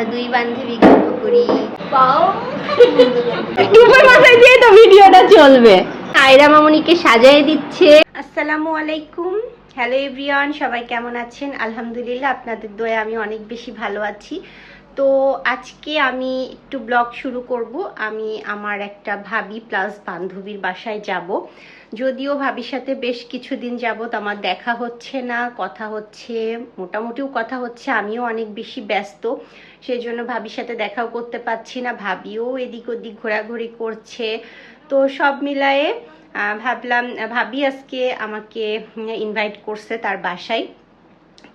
আমরা দুই বান্ধবী গল্প করি। টুপের মাথায় দিয়ে তো ভিডিওটা চলবে। আয়রা মামনিকে সাজায় দিচ্ছে। আসসালামু আলাইকুম। হ্যালো এভরিওয়ান সবাই কেমন আছেন? আলহামদুলিল্লাহ আপনাদের দয়ে আমি অনেক বেশি ভালো আছি। তো আজকে আমি একটু ব্লগ শুরু করব। আমি আমার একটা ভাবি প্লাস বান্ধবীর বাসায় যাব। যদিও ভাবির সাথে বেশ কিছুদিন যাবত আমার দেখা হচ্ছে না, কথা হচ্ছে, মোটামুটিও কথা হচ্ছে, আমিও অনেক বেশি ব্যস্ত সেই জন্য ভাবির সাথে দেখাও করতে পারছি না, ভাবিও এদিক ওদিক ঘোরাঘুরি করছে। তো সব মিলায়ে ভাবলাম, ভাবি আজকে আমাকে ইনভাইট করছে তার বাসায়।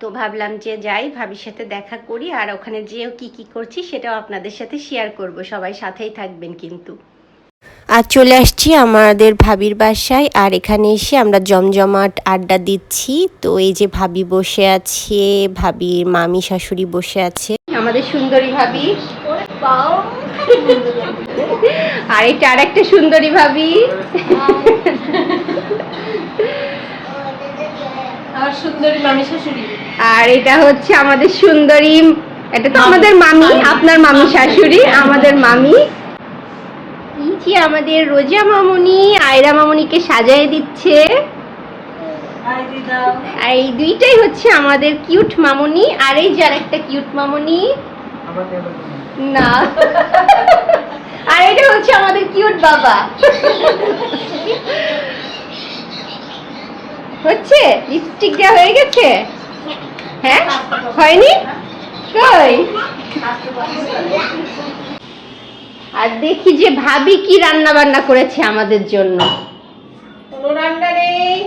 তো ভাবলাম যে যাই, ভাবির সাথে দেখা করি, আর ওখানে যেও কি কি করছি সেটাও আপনাদের সাথে শেয়ার করব, সবাই সাথেই থাকবেন কিন্তু। আর চলে আসছি আমাদের ভাবির বাসায় আর এখানে এসে আমরা জমজমাট আড্ডা দিচ্ছি। তো এই যে ভাবি বসে আছে ভাবির মামি শাশুড়ি বসে আছে। আমাদের সুন্দরী ভাবি। আর এটা আর একটা সুন্দরী ভাবি। আর সুন্দরী মামি শাশুড়ি। আর এটা হচ্ছে আমাদের সুন্দরী এটা তো আমাদের মামি। আপনার মামি শাশুড়ি আমাদের মামি। যে আমাদের রোজা মামুনি আয়রা মামুনিকে সাজায় দিচ্ছে। এই দুইটাই হচ্ছে আমাদের কিউট মামুনি আর এই যে একটা কিউট মামুনি। না। আর এটা হচ্ছে আমাদের কিউট বাবা। হচ্ছে? লিপস্টিক দেওয়া হয়ে গেছে? হ্যাঁ? হয়নি? কই? আর দেখি যে ভাবি কি রান্না বান্না করেছে আমাদের জন্য। কোনো রান্না নেই।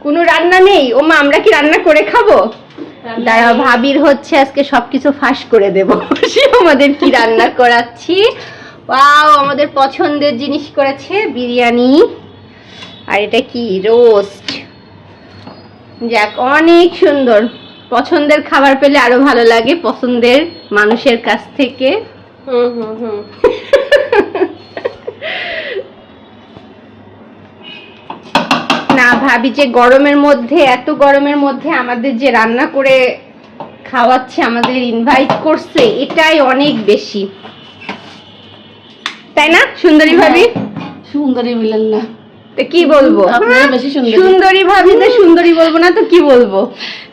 কোনো রান্না নেই? ও মা আমরা কি রান্না করে খাব? দাঁড়া ভাবির হচ্ছে আজকে সবকিছু ফাঁস করে দেব। সে আমাদের কি রান্না করাচ্ছি? ওয়াও আমাদের পছন্দের জিনিস করেছে বিরিয়ানি। আর এটা কি? রোস্ট। যাক অনেক সুন্দর। পছন্দের খাবার পেলে আরও ভালো লাগে পছন্দের মানুষের কাছ থেকে। হুম হুম হুম। না ভাবি যে গরমের মধ্যে এত গরমের মধ্যে আমাদের যে রান্না করে খাওয়াচ্ছে আমাদের ইনভাইট করছে এটাই অনেক বেশি। তাই না সুন্দরী ভাবি? সুন্দরী মিলেন না। তো কি বলব? হ্যাঁ? সুন্দরী। ভাবি তো সুন্দরী বলব না তো কি বলব?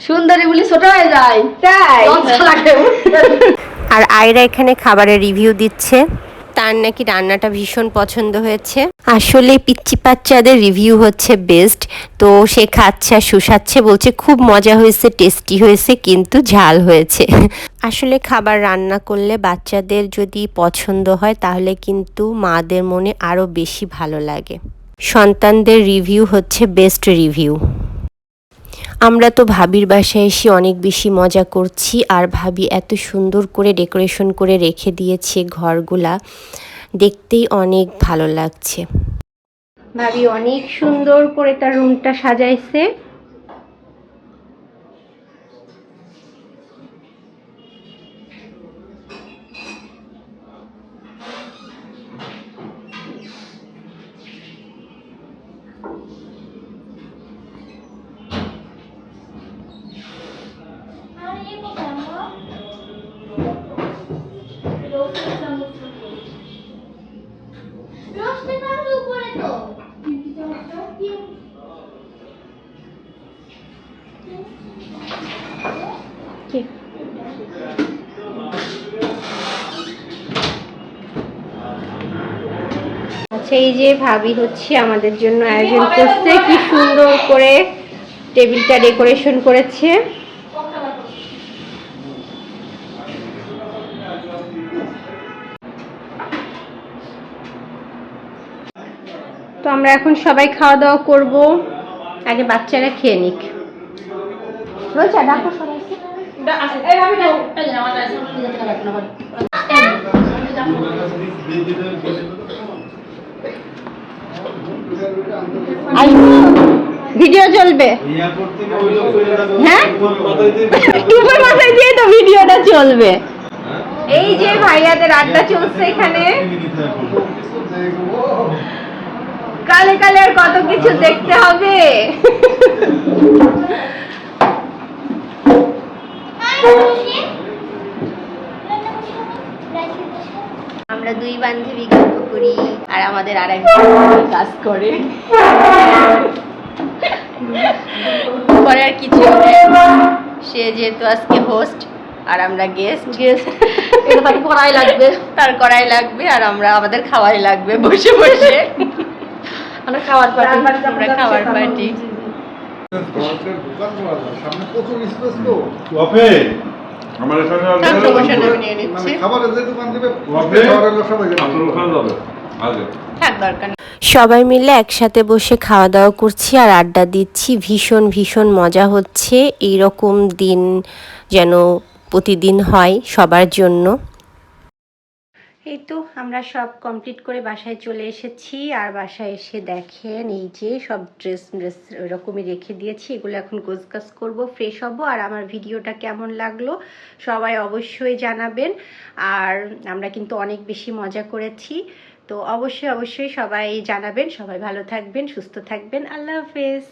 সুন্দরী বলি ছোট হয়ে যায়। তাই। আর আয়রা এখানে খাবারের রিভিউ দিচ্ছে। তার নাকি রান্নাটা ভীষণ পছন্দ হয়েছে। আসলে পিচ্চি বাচ্চাদের রিভিউ হচ্ছে বেস্ট তো সে খাচ্ছে আর শুষাচ্ছে বলছে, খুব মজা হয়েছে টেস্টি হয়েছে, কিন্তু ঝাল হয়েছে। আসলে খাবার রান্না করলে বাচ্চাদের যদি পছন্দ হয়, তাহলে কিন্তু মাদের মনে আরও বেশি ভালো লাগে। সন্তানদের রিভিউ হচ্ছে বেস্ট রিভিউ আমরা তো ভাবির বাসায় এসে অনেক বেশি মজা করছি আর ভাবি এত সুন্দর করে ডেকোরেশন করে রেখে দিয়েছে ঘরগুলা। দেখতেই অনেক ভালো লাগছে। ভাবি অনেক সুন্দর করে তার রুমটা সাজাইছে। আচ্ছা এই যে ভাবি হচ্ছে আমাদের জন্য আয়োজন করছে। কি সুন্দর করে টেবিলটা ডেকোরেশন করেছে। তো আমরা এখন সবাই খাওয়া দাওয়া করব। আগে বাচ্চারা খেয়ে নিক। রোজা ডাকো সবাইকে ভিডিও চলবে। হ্যাঁ? টুপের মাথায় দিয়ে তো ভিডিওটা চলবে। এই যে ভাইয়াদের আড্ডা চলছে এখানে। কালে কালে আর কত কিছু দেখতে হবে। আমরা দুই বান্ধবী গল্প করি আর আমাদের আর এক কাজ করে। পরে আর কিছু নেই। সে যেহেতু আজকে হোস্ট আর আমরা গেস্ট গেস্ট এটা করাই লাগবে। তার করাই লাগবে আর আমরা আমাদের খাওয়াই লাগবে বসে বসে। আমরা খাওয়ার পার্টি আমরা খাবার পার্টি। সামনে প্রচুর স্পেস তো। আমার এখানে আর সমস্যা নেই, আমি নিয়ে মানে নিচ্ছি। খাবারের যে দোকান দিবে আগে থাক দরকার সবাই মিলে একসাথে বসে খাওয়া দাওয়া করছি আর আড্ডা দিচ্ছি। ভীষণ ভীষণ মজা হচ্ছে। এই রকম দিন যেন প্রতিদিন হয় সবার জন্য। এই তো আমরা সব কমপ্লিট করে বাসায় চলে এসেছি, আর বাসায় এসে দেখেন এই যে সব ড্রেস ড্রেস ওরকমই রেখে দিয়েছি, এগুলো এখন গোছগাছ করব ফ্রেশ হব, আর আমার ভিডিওটা কেমন লাগল সবাই অবশ্যই জানাবেন, আর আমরা কিন্তু অনেক বেশি মজা করেছি, তো অবশ্যই অবশ্যই সবাই জানাবেন, সবাই ভালো থাকবেন, সুস্থ থাকবেন, আল্লাহ হাফেজ।